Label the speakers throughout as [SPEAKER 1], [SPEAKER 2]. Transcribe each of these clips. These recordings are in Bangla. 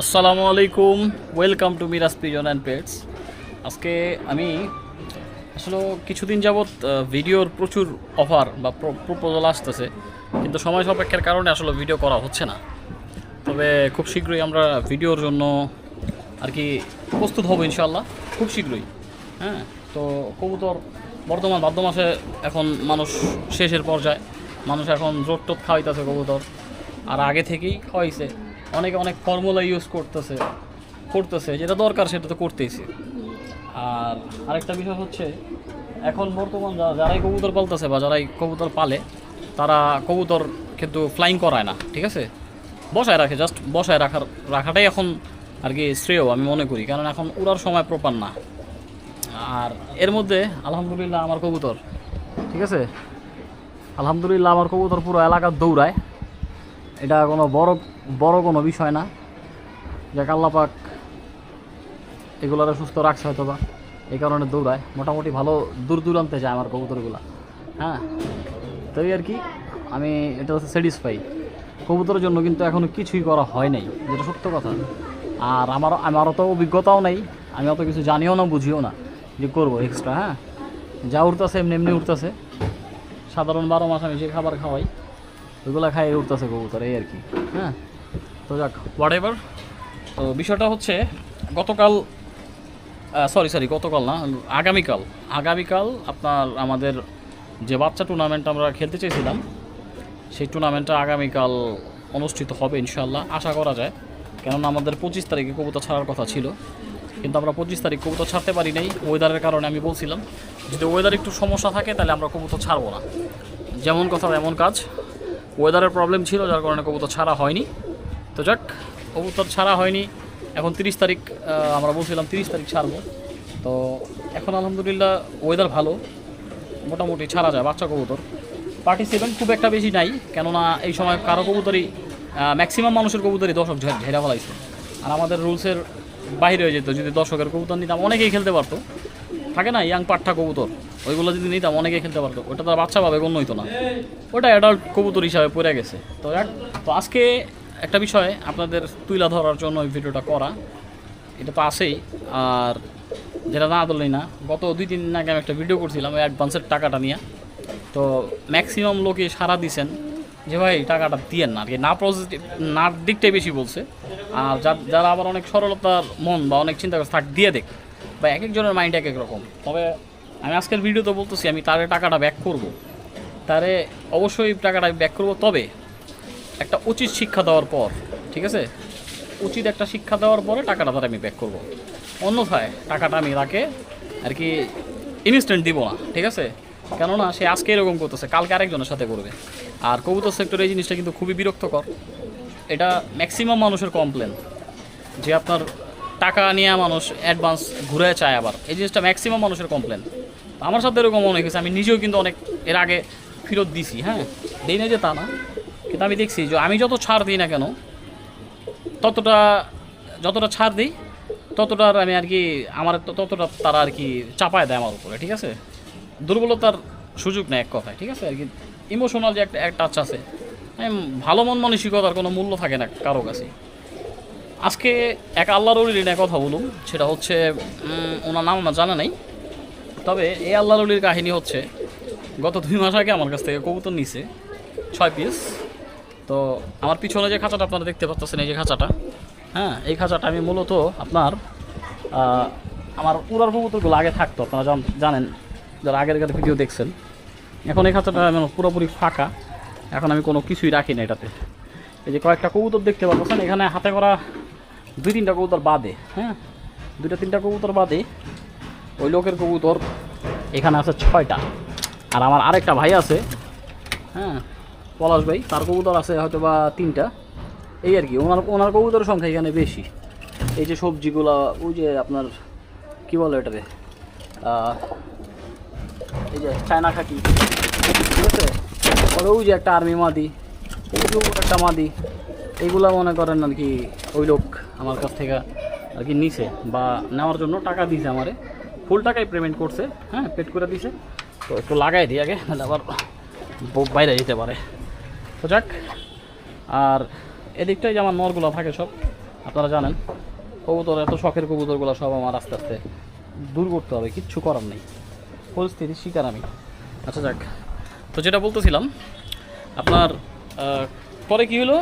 [SPEAKER 1] আসসালামু আলাইকুম welcome to Miraj pigeon and pets আজকে আমি আসলে কিছুদিন যাবৎ ভিডিওর প্রচুর অফার বা প্রপোজাল আসতেছে, কিন্তু সময় সাপেক্ষের কারণে আসলে ভিডিও করা হচ্ছে না। তবে খুব শীঘ্রই আমরা ভিডিওর জন্য আর কি প্রস্তুত হব ইনশাল্লাহ খুব শীঘ্রই। হ্যাঁ তো কবুতর বর্তমান ভাদ্র মাসে এখন মানুষ শেষের পর্যায়ে, মানুষ এখন জোট টোট খাওয়াইতেছে কবুতর, আর আগে থেকেই খাওয়াইছে। অনেকে অনেক ফর্মুলা ইউজ করতেছে করতেছে, যেটা দরকার সেটা তো করতেইছে। আর আরেকটা বিষয় হচ্ছে, এখন বর্তমান যারা যারাই কবুতর পালতেছে বা যারাই কবুতর পালে, তারা কবুতর কিন্তু ফ্লাইং করায় না, ঠিক আছে? বসায় রাখে জাস্ট বসায় রাখার রাখাটাই এখন আর কি শ্রেয়, আমি মনে করি। কারণ এখন উড়ার সময় প্রপার না। আর এর মধ্যে, আলহামদুলিল্লাহ আমার কবুতর, ঠিক আছে? আলহামদুলিল্লাহ আমার কবুতর পুরো এলাকা দৌড়ায়। এটা কোনো বড় বড় কোনো বিষয় না। যাক আল্লাপাক এগুলোরা সুস্থ রাখছে হয়তো বা এই কারণে দৌড়ায়। মোটামুটি ভালো দূর দূরান্তে যায় আমার কবুতরগুলো। হ্যাঁ? তাই আর কি, আমি এটা হচ্ছে স্যাটিসফাই কবুতরের জন্য কিন্তু এখনও কিছুই করা হয় নাই, যেটা সত্য কথা। আর আমার আমার অত অভিজ্ঞতাও নেই, আমি অত কিছু জানিও না, বুঝিও না যে করব এক্সট্রা হ্যাঁ? যা উঠতেছে, এমনি এমনি উঠতেছে। সাধারণ বারো মাস আমি যে খাবার খাওয়াই। ওইগুলো খাই উঠতেছে কবুতর, এই আর কি। হ্যাঁ? তো যাক হোয়াট এভার তো বিষয়টা হচ্ছে, গতকাল সরি সরি গতকাল না, আগামীকাল। আগামীকাল আপনার আমাদের যে বাচ্চা টুর্নামেন্ট আমরা খেলতে চেয়েছিলাম, সেই টুর্নামেন্টটা আগামীকাল অনুষ্ঠিত হবে ইনশাল্লাহ আশা করা যায়। কেননা আমাদের পঁচিশ তারিখে কবুতর ছাড়ার কথা ছিল। কিন্তু আমরা পঁচিশ তারিখ কবুতর ছাড়তে পারি নাই ওয়েদারের কারণে আমি বলছিলাম, যদি ওয়েদার একটু সমস্যা থাকে, তাহলে আমরা কবুতর ছাড়বো না। যেমন কথা এমন কাজ। ওয়েদারের প্রবলেম ছিল, যার কারণে কবুতর ছাড়া হয়নি। তো যাক, কবুতর ছাড়া হয়নি। এখন তিরিশ তারিখ আমরা বলছিলাম তিরিশ তারিখ ছাড়বো। তো এখন আলহামদুলিল্লাহ ওয়েদার ভালো। মোটামুটি ছাড়া যায় বাচ্চা কবুতর। পার্টিসিপেন্ট খুব একটা বেশি নাই, কেননা এই সময় কারও কবুতরই ম্যাক্সিমাম মানুষের কবুতরই দর্শক ঝেড়ে ফেলাইছে। আর আমাদের রুলসের বাইরে হয়ে যেত, যদি দর্শকের কবুতর নিতাম, অনেকেই খেলতে পারতো। থাকে না ইয়াং পাট্টা কবুতর। ওইগুলো যদি নিতাম অনেকেই খেলতে পারতো। ওটা তো বাচ্চা পাবে, গণ্য হইতো না। ওটা অ্যাডাল্ট কবুতর হিসাবে পড়ে গেছে। তো তো আজকে একটা বিষয় আপনাদের তুইলা ধরার জন্য ওই ভিডিওটা করা। এটা তো আছেই। আর যেটা না ধরলেই না, গত দুই তিন দিন আগে আমি একটা ভিডিও করছিলাম ওই অ্যাডভান্সের টাকাটা নিয়ে। তো ম্যাক্সিমাম লোকে সারা দিছেন যে, ভাই, টাকাটা দিয়েন না। আর কি, না পজিটিভ না দিকটাই বেশি বলছে। আর যা- যারা আবার অনেক সরলতার মন বা অনেক চিন্তা করে থাক, দিয়ে দেখ। বা এক একজনের মাইন্ড এক এক রকম। তবে আমি আজকের ভিডিওতে বলতেছি, আমি তারে টাকাটা ব্যাক করব। তারে অবশ্যই টাকাটা ব্যাক করব, তবে একটা উচিত শিক্ষা দেওয়ার পর, ঠিক আছে? উচিত একটা শিক্ষা দেওয়ার পরে টাকাটা তার আমি ব্যাক করব। অন্যথায় টাকাটা আমি তাকে আর কি ইনস্ট্যান্ট দিব না, ঠিক আছে? কেননা সে আজকে এরকম করতেছে, কালকে আরেকজনের সাথে করবে। আর কবুতর সেক্টরে এই জিনিসটা কিন্তু খুবই বিরক্তকর। এটা ম্যাক্সিমাম মানুষের কমপ্লেন যে আপনার টাকা নিয়ে মানুষ অ্যাডভান্স ঘুরে চায় আবার। এই জিনিসটা ম্যাক্সিমাম মানুষের কমপ্লেন আমার সাথে এরকম অনেক হয়েছে, আমি নিজেও কিন্তু অনেক এর আগে ফেরত দিছি হ্যাঁ? দিই না যে তা না, কিন্তু আমি দেখছি যে আমি যত ছাড় দিই না কেন, ততটা, যতটা ছাড় দিই ততটার আমি আর কি আমার ততটা তারা আর কি চাপায় দেয় আমার উপরে, ঠিক আছে? দুর্বলতার সুযোগ নেই এক কথায়, ঠিক আছে? আর কি ইমোশনাল যে একটা, এক টাচ আছে ভালো মন মানসিকতার কোনো মূল্য থাকে না কারও কাছে। আজকে এক আল্লাহর নিয়ে কথা বলুন, সেটা হচ্ছে ওনার নাম আমার জানা নেই তবে এই আল্লাহ অলির কাহিনী হচ্ছে, গত দুই মাস আগে আমার কাছ থেকে কবুতর নিছে, ছয় পিস তো আমার পিছনে যে খাঁচাটা আপনারা দেখতে পাচ্ছেন, এই যে খাঁচাটা হ্যাঁ এই খাঁচাটা আমি মূলত আপনার আমার উড়ার কবুতরগুলো আগে থাকতো, আপনারা জান- জানেন, যারা আগের আগের ভিডিও দেখছেন। এখন এই খাঁচাটা আমার পুরোপুরি ফাঁকা, এখন আমি কোনো কিছুই রাখি না এটাতে। এই যে কয়েকটা কবুতর দেখতে পাচ্ছেন, এখানে হাতে করা দুই তিনটা কবুতর বাদে হ্যাঁ দুইটা তিনটা কবুতর বাদে ওই লোকের কবুতর। এখানে আছে ছয়টা। আর আমার আরেকটা ভাই আছে হ্যাঁ পলাশ ভাই, তার কবুতর আছে হয়তো বা তিনটা। এই আর কি, ওনার ওনার কবুতরের সংখ্যা এখানে বেশি। এই যে সবজিগুলা, ওই যে আপনার, কি বলে এটাতে এই যে চায়না খাকি, ঠিক আছে? আর ওই যে একটা আর্মি মাদি একটা মাদি, এইগুলা মনে করেন আর কি ওই লোক আমার কাছ থেকে আর কি নিছে বা নেওয়ার জন্য টাকা দিছে আমারে। ফুল টাকাই পেমেন্ট করছে হ্যাঁ পেড করে দিছে। তো একটু লাগাই দিই আগে আবার বাইরে যেতে পারে। তো যাক, আর এদিকটাই যে আমার নরগুলো থাকে সব, আপনারা জানেন, কবুতর, এত শখের কবুতরগুলো সব আমার আস্তে আস্তে দূর করতে হবে, কিচ্ছু করার নেই। পরিস্থিতির শিকার আমি। আচ্ছা যাক, তো যেটা বলতেছিলাম, আপনার পরে কি হলো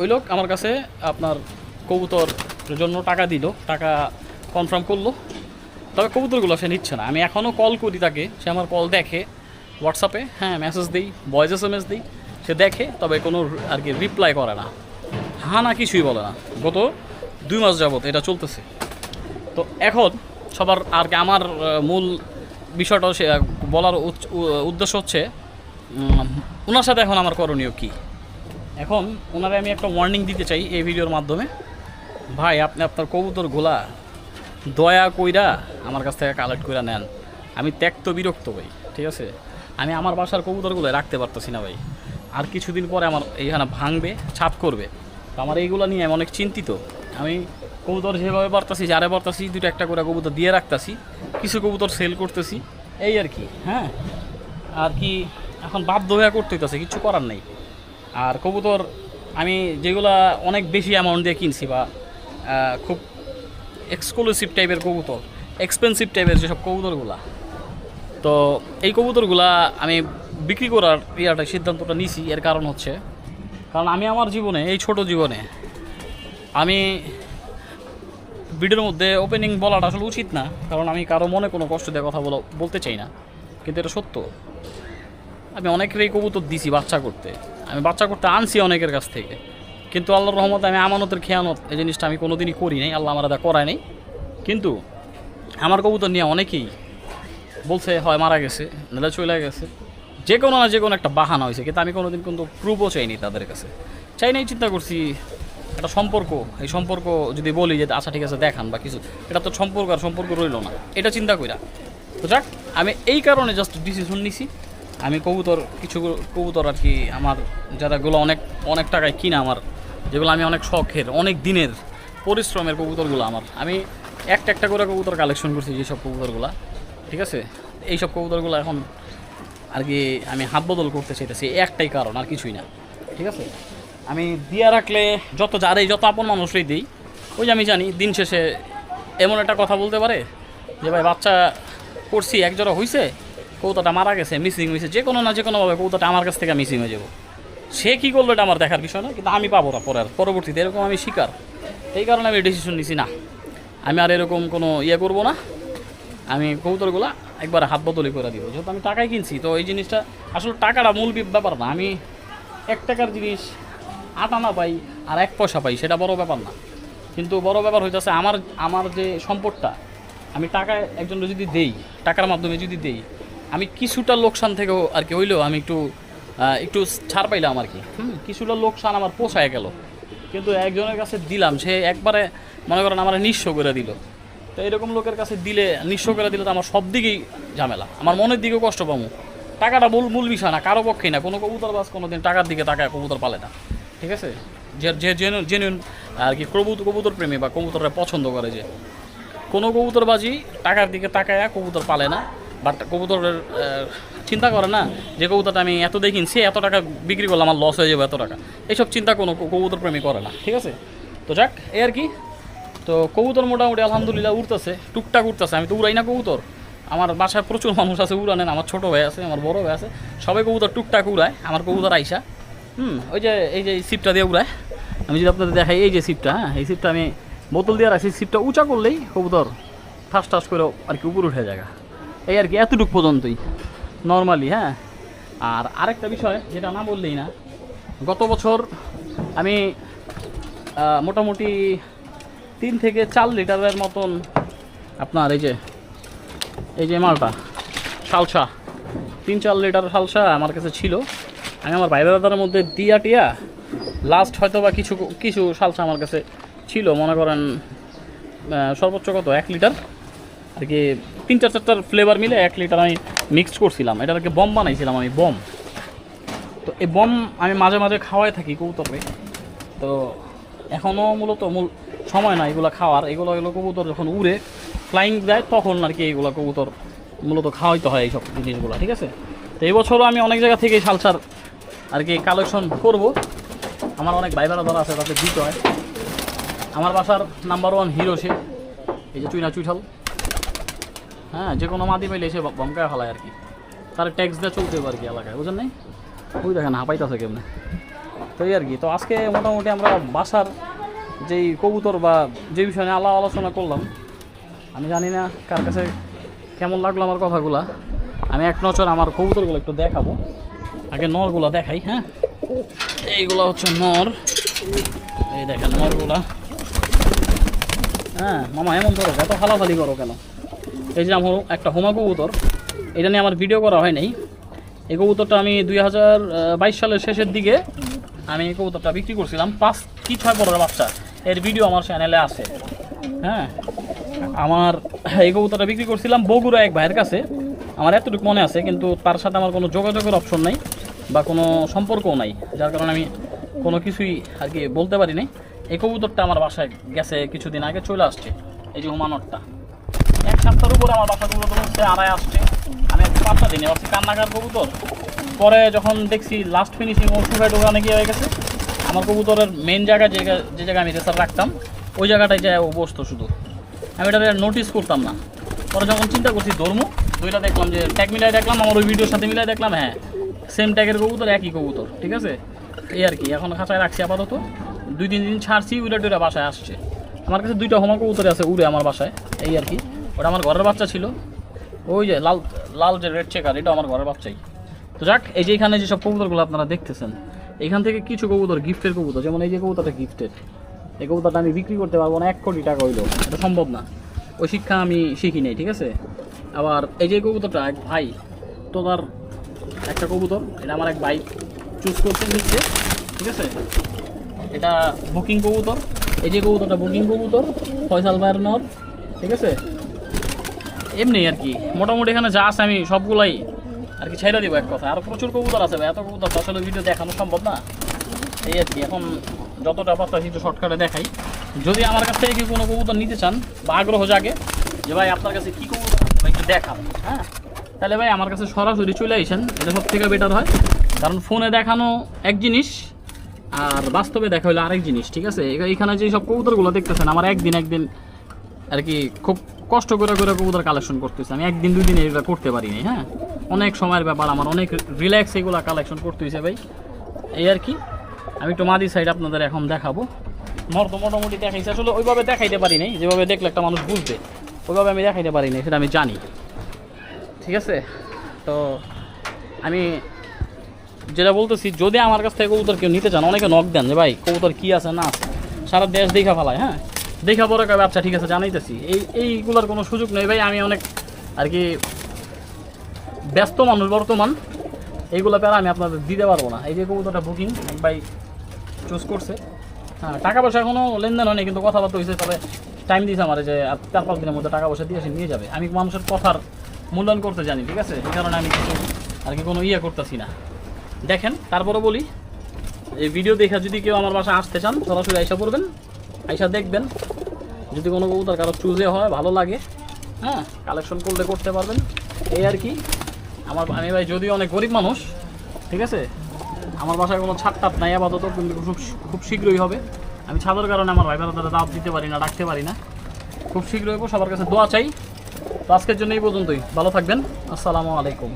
[SPEAKER 1] ওই লোক আমার কাছে আপনার কবুতর জন্য টাকা দিল, টাকা কনফার্ম করল। তবে কবুতরগুলো সে নিচ্ছে না। আমি এখনও কল করি তাকে, সে আমার কল দেখে হোয়াটসঅ্যাপে হ্যাঁ মেসেজ দিই ভয়েস এস এম এস দিই, সে দেখে, তবে কোনো আর কি রিপ্লাই করে না। হ্যাঁ না কিছুই বলে না। গত দুই মাস যাবত এটা চলতেছে। তো এখন সবার আর কি আমার মূল বিষয়টা সে বলার উদ্দেশ্য হচ্ছে ওনার সাথে এখন আমার করণীয় কী? এখন ওনারে আমি একটা ওয়ার্নিং দিতে চাই এই ভিডিওর মাধ্যমে। ভাই, আপনি আপনার কবুতরগুলা দয়া কইরা আমার কাছ থেকে কালেক্ট কইরা নেন। আমি ত্যক্ত বিরক্ত ভাই, ঠিক আছে? আমি আমার বাসার কবুতরগুলো রাখতে পারতেছি না ভাই। আর কিছুদিন পরে আমার এইখানে ভাঙবে, ছাপ করবে। তো আমার এইগুলো নিয়ে আমি অনেক চিন্তিত। আমি কবুতর যেভাবে পারতাছি, যারে পারতাছি দুটো একটা করে কবুতর দিয়ে রাখতাছি, কিছু কবুতর সেল করতেছি, এই আর কি হ্যাঁ? আর কি এখন বাধ্য হয়ে করতে হইতেছে, কিছু করার নেই। আর কবুতর আমি যেগুলা অনেক বেশি অ্যামাউন্ট দিয়ে কিনছি বা খুব এক্সক্লুসিভ টাইপের কবুতর এক্সপেন্সিভ টাইপের যেসব কবুতরগুলা। তো এই কবুতরগুলা আমি বিক্রি করার ইয়াটা, সিদ্ধান্তটা নিছি, এর কারণ হচ্ছে, কারণ আমি আমার জীবনে, এই ছোট জীবনে, আমি ভিডিওর মধ্যে ওপেনিং বলাটা আসলে উচিত না, কারণ আমি কারও মনে কোনো কষ্ট দিয়ে কথা বলা, বলতে চাই না, কিন্তু এটা সত্য। আমি অনেকের এই কবুতর দিছি বাচ্চা করতে, আমি বাচ্চা করতে আনছি অনেকের কাছ থেকে। কিন্তু আল্লাহর রহমতে আমি আমানতের খেয়ানত এই জিনিসটা আমি কোনোদিনই করি নাই, আল্লাহ আমার দা করায় নাই। কিন্তু আমার কবুতর নিয়ে অনেকেই বলছে, হয় মারা গেছে, নাহলে চলে গেছে। যে কোনো না যে কোনো একটা বাহানা হয়েছে, কিন্তু আমি কোনোদিন কিন্তু প্রুফও চাইনি তাদের কাছে। চাই নাই, চিন্তা করছি একটা সম্পর্ক, এই সম্পর্ক যদি বলি যে আচ্ছা ঠিক আছে, দেখান বা কিছু। এটা তো সম্পর্ক আর সম্পর্ক রইল না। এটা চিন্তা কইরা। তো যাক, আমি এই কারণে জাস্ট ডিসিশন নিছি। আমি কবুতর, কিছু কবুতর আর কি আমার যারাগুলো অনেক অনেক টাকায় কিনা আমার যেগুলো আমি অনেক শখের, অনেক দিনের পরিশ্রমের কবুতরগুলো আমার। আমি একটা একটা করে কবুতর কালেকশন করছি যেসব কবুতরগুলা, ঠিক আছে? এইসব কবুতরগুলো এখন আর কি আমি হাত বদল করতে চাইতেছি, একটাই কারণ, আর কিছুই না, ঠিক আছে? আমি দিয়া রাখলে যত যারাই যত আপন মানুষই দিই, ওই যে আমি জানি, দিন শেষে এমন একটা কথা বলতে পারে যে, ভাই, বাচ্চা করছি এক জোড়া হয়েছে কৌতাটা মারা গেছে মিসিং হয়েছে যে কোনো না যে কোনোভাবে কৌতাটা আমার কাছ থেকে মিসিং হয়ে যাব। সে কী করল এটা আমার দেখার বিষয় না, কিন্তু আমি পাবো না পরে আর পরবর্তীতে। এরকম আমি শিকার। এই কারণে আমি ডিসিশন নিছি না। আমি আর এরকম কোনো ইয়ে করব না। আমি কবুতরগুলা একবার হাত বদলি করে দিব। যেহেতু আমি টাকায় কিনছি, তো এই জিনিসটা আসলে টাকাটা মূল ব্যাপার না। আমি এক টাকার জিনিস আট আনা পাই আর এক পয়সা পাই, সেটা বড় ব্যাপার না। কিন্তু বড় ব্যাপার হইতেছে আমার আমার যে সম্পদটা, আমি টাকায় একজন যদি দেই, টাকার মাধ্যমে যদি দেই, আমি কিছুটা লোকসান থেকেও আর কি হইলেও আমি একটু একটু ছাড় পাইলাম আর কি। কিছুটা লোকসান আমার পোষায় গেল। কিন্তু একজনের কাছে দিলাম, সে একবারে, মনে করেন, আমার নিঃস্ব করে দিল। তো এরকম লোকের কাছে দিলে, নিঃস্ব করে দিলে তো আমার সব দিকেই ঝামেলা। আমার মনের দিকেও কষ্ট পাবো। টাকাটা মূল মূল বিষয় না, কারও পক্ষেই না। কোনো কবুতর বাস কোনো দিন টাকার দিকে টাকায় কবুতর পালে না। ঠিক আছে? যে যে জেনুইন আর কি কবুতর কবুতর প্রেমী বা কবুতররা পছন্দ করে যে। কোনো কবুতরবাজি টাকার দিকে তাকায় কবুতর পালে না, বাট কবুতরের চিন্তা করে না যে কবুতরটা আমি এত দিয়ে কিনছি এত টাকা বিক্রি করলে আমার লস হয়ে যাবে এত টাকা। এইসব চিন্তা কোনো কবুতর প্রেমী করে না, ঠিক আছে? তো যাক, এই আর কি। তো কবুতর মোটামুটি আলহামদুলিল্লাহ উঠতেছে টুকটাক উঠতেছে আমি তো উড়াই না কবুতর। আমার বাসায় প্রচুর মানুষ আছে উড়ানেন আমার ছোটো ভাই আছে, আমার বড় ভাই আছে। সবাই কবুতর টুকটাক উড়ায়, আমার কবুতর আইসা। হুম, ওই যে, এই যে সিপটা দিয়ে উড়ায়। আমি যদি আপনাদের দেখাই এই যে সিপটা হ্যাঁ এই সিপটা আমি বোতল দিয়ে রাখছি। সিপটা উঁচা করলেই কবুতর ঠাস ঠাস করে আর কি উপর উঠে যায় এই আর কি, এতটুকু পর্যন্তই। নর্মালি হ্যাঁ। আর আরেকটা বিষয়, যেটা না বললেই না, গত বছর আমি মোটামুটি তিন থেকে চার লিটারের মতন আপনার এই যে এই যে মালটা, সালসা, তিন চার লিটার সালসা আমার কাছে ছিল। আমি আমার ভাই দাদার মধ্যে দিয়া টিয়া লাস্ট হয়তো বা কিছু কিছু সালসা আমার কাছে ছিল। মনে করেন সর্বোচ্চ কত, এক লিটার? আর কি তিন চার চারটার ফ্লেভার মিলে এক লিটার আমি মিক্সড করছিলাম, এটাকে বম বানাইছিলাম আমি বম তো এই বম আমি মাঝে মাঝে খাওয়াই থাকি কবুতরকে তো এখনও মূলত মূল সময় না এগুলো খাওয়ার। এগুলো এগুলো কবুতর যখন উড়ে ফ্লাইং দেয় তখন আর কি এইগুলো কবুতর মূলত খাওয়াইতে হয় এইসব জিনিসগুলো, ঠিক আছে? তো এই বছরও আমি অনেক জায়গা থেকে সালসার আর কি কালেকশন করব। আমার অনেক ভাই বেড়া ধরা আছে তাতে দিতে হয়। আমার বাসার নাম্বার ওয়ান হিরো সে, এই যে চুইনা চুইঠাল। হ্যাঁ যে কোনো মাদি পাইলে এসে বমকায় ফেলায় আর কি। তার ট্যাক্স দিয়ে চলতে হবে আর কি এলাকায় বুঝলেন নাই? ওই দেখেন, হাঁপাইতেছে কেমনে। তো এই আর কি, তো আজকে মোটামুটি আমরা বাসার যেই কবুতর বা যে বিষয় নিয়ে আলাপ আলোচনা করলাম, আমি জানি না কার কাছে কেমন লাগল আমার কথাগুলা। আমি এক নজর আমার কবুতরগুলো একটু দেখাবো। আগে নরগুলা দেখাই হ্যাঁ? এইগুলো হচ্ছে নর। এই দেখেন নরগুলা। হ্যাঁ মামা, এমন ধরো, এত হালাফালি করো কেন? এই যে আমার একটা হোমা কবুতর, এটা নিয়ে আমার ভিডিও করা হয় নাই। এই কবুতরটা আমি দুই হাজার বাইশ সালের শেষের দিকে আমি এই কবুতরটা বিক্রি করছিলাম। পাঁচ কি ছয় পনেরো বাচ্চা, এর ভিডিও আমার চ্যানেলে আছে। হ্যাঁ আমার এই কবুতরটা বিক্রি করছিলাম বগুড়া এক ভাইয়ের কাছে। আমার এতটুকু মনে আছে, কিন্তু তার সাথে আমার কোনো যোগাযোগের অপশন নাই বা কোনো সম্পর্কও নাই, যার কারণে আমি কোনো কিছুই আর কি বলতে পারি নাই। এই কবুতরটা আমার বাসায় গেছে কিছুদিন আগে, চলে আসছে। এই যে হুমানটটা এক আমার বাসা কবুতর হচ্ছে আড়াই আসছে। আমি একটু পাঁচটা দিনে ভাবছি কান্নাকার কবুতর। পরে যখন দেখছি লাস্ট ফিনিশিং ও সুগার দোকানে গিয়ে হয়ে গেছে, আমার কবুতরের মেন জায়গা যে যে জায়গায় আমি রেসার রাখতাম, ওই জায়গাটায় যায় ও বসতো শুধু। আমি এটা নোটিস করতাম না। পরে যখন চিন্তা করছি ধর্ম দুইটা দেখলাম যে ট্যাগ মিলাই দেখলাম, আমার ওই ভিডিওর সাথে মিলাই দেখলাম হ্যাঁ সেম ট্যাগের কবুতর, একই কবুতর, ঠিক আছে? এই আর কি, এখন খাঁচায় রাখছি আপাতত। দুই, তিন দিন ছাড়ছি, উড়ে টুড়ে বাসায় আসছে। আমার কাছে দুইটা হোমা কবুতর আছে উড়ে আমার বাসায়, এই আর কি। ওটা আমার ঘরের বাচ্চা ছিল। ওই যে লাল লাল যে রেড চেকার এটা আমার ঘরের বাচ্চাই। তো যাক, এই যে এখানে যেসব কবুতরগুলো আপনারা দেখতেছেন, এখান থেকে কিছু কবুতর গিফটের কবুতর, যেমন এই যে কবুতরটা গিফটের এই কবুতরটা আমি বিক্রি করতে পারব না, এক কোটি টাকা হইল। এটা সম্ভব না। ওই শিক্ষা আমি শিখি নাই, ঠিক আছে? আবার এই যে কবুতরটা, এক ভাই তো তার একটা কবুতর, এটা আমার এক ভাই চুজ করতে নিচ্ছে, ঠিক আছে? এটা বুকিং কবুতর। এই যে কবুতরটা বুকিং কবুতর, ফয়সাল নর, ঠিক আছে? এমনি আর কি। মোটামুটি এখানে যা আছে আমি সবগুলাই আর কি ছেড়ে দিব এক কথা। আর প্রচুর কবুতর আছে এত কবুতর আসলে ভিডিও দেখানো সম্ভব না। এই আর কি, এখন যতটা পারতাছি একটু শর্টকাটে দেখাই। যদি আমার কাছ থেকে কেউ কোনো কবুতর নিতে চান বা আগ্রহ জাগে যে ভাই আপনার কাছে কী কবুতর ভাই একটু দেখান। হ্যাঁ? তাহলে ভাই আমার কাছে সরাসরি চলে আসেন এটা সব থেকে বেটার হয়। কারণ ফোনে দেখানো এক জিনিস আর বাস্তবে দেখা হলো আরেক জিনিস, ঠিক আছে? এখানে যে সব কবুতরগুলো দেখতেছেন, আমার একদিন একদিন আর কি খুব কষ্ট করে করে কবুতর কালেকশন করতেছি। আমি একদিন, দুই দিন এগুলো করতে পারিনি হ্যাঁ? অনেক সময়ের ব্যাপার, আমার অনেক রিল্যাক্স এগুলো কালেকশন করতে হয়েছে ভাই। এই আর কি। আমি একটু মাদি সাইড আপনাদের এখন দেখাবো। মর তো মোটামুটি দেখাইছে। আসলে ওইভাবে দেখাইতে পারি নাই। যেভাবে দেখলে একটা মানুষ বুঝবে। ওইভাবে আমি দেখাইতে পারি নাই, সেটা আমি জানি। ঠিক আছে? তো আমি যেটা বলতেছি, যদি আমার কাছ থেকে কবুতর কেউ নিতে চান, অনেকে নক দেন যে, ভাই, কবুতর কী আছে, না আছে? সারা দেশ দেখা ফেলায় হ্যাঁ? দেখা পরে কবে আচ্ছা ঠিক আছে, জানাইতেছি। এই, এইগুলোর কোনো সুযোগ নেই ভাই, আমি অনেক আর কি ব্যস্ত মানুষ, বর্তমান। এইগুলো প্যারা আমি আপনাদের দিতে পারব না। এই যে কবুতরটা বুকিং ভাই চুজ করছে। হ্যাঁ টাকা পয়সা এখনও লেনদেন হয়নি, কিন্তু কথাবার্তা হয়েছে তবে টাইম দিয়েছে আমার যে চার পাঁচ দিনের মধ্যে টাকা পয়সা দিয়ে এসে নিয়ে যাবে। আমি মানুষের কথার মূল্যায়ন করতে জানি, ঠিক আছে? এই কারণে আমি কিছু আর কি কোনো ইয়ে করতেছি না। দেখেন তারপরে বলি, এই ভিডিও দেখে যদি কেউ আমার বাসায় আসতে চান, সরাসরি আইসা পড়বেন। আইসা দেখবেন। যদি কোনো কবুতর কারও চুজে হয়, ভালো লাগে হ্যাঁ কালেকশন করলে করতে পারবেন। এই আর কি, আমার আমি ভাই যদিও অনেক গরিব মানুষ, ঠিক আছে? আমার বাসায় কোনো ছাদ টাপ নাই, আপাতত, কিন্তু খুব খুব শীঘ্রই হবে। আমি ছাদের কারণে আমার ভাই তারা দাওয়াত দিতে পারি না, ডাকতে পারি না। খুব শীঘ্রই সবার কাছে দোয়া চাই। তো আজকের জন্য এই পর্যন্তই। ভালো থাকবেন। আসসালামু আলাইকুম।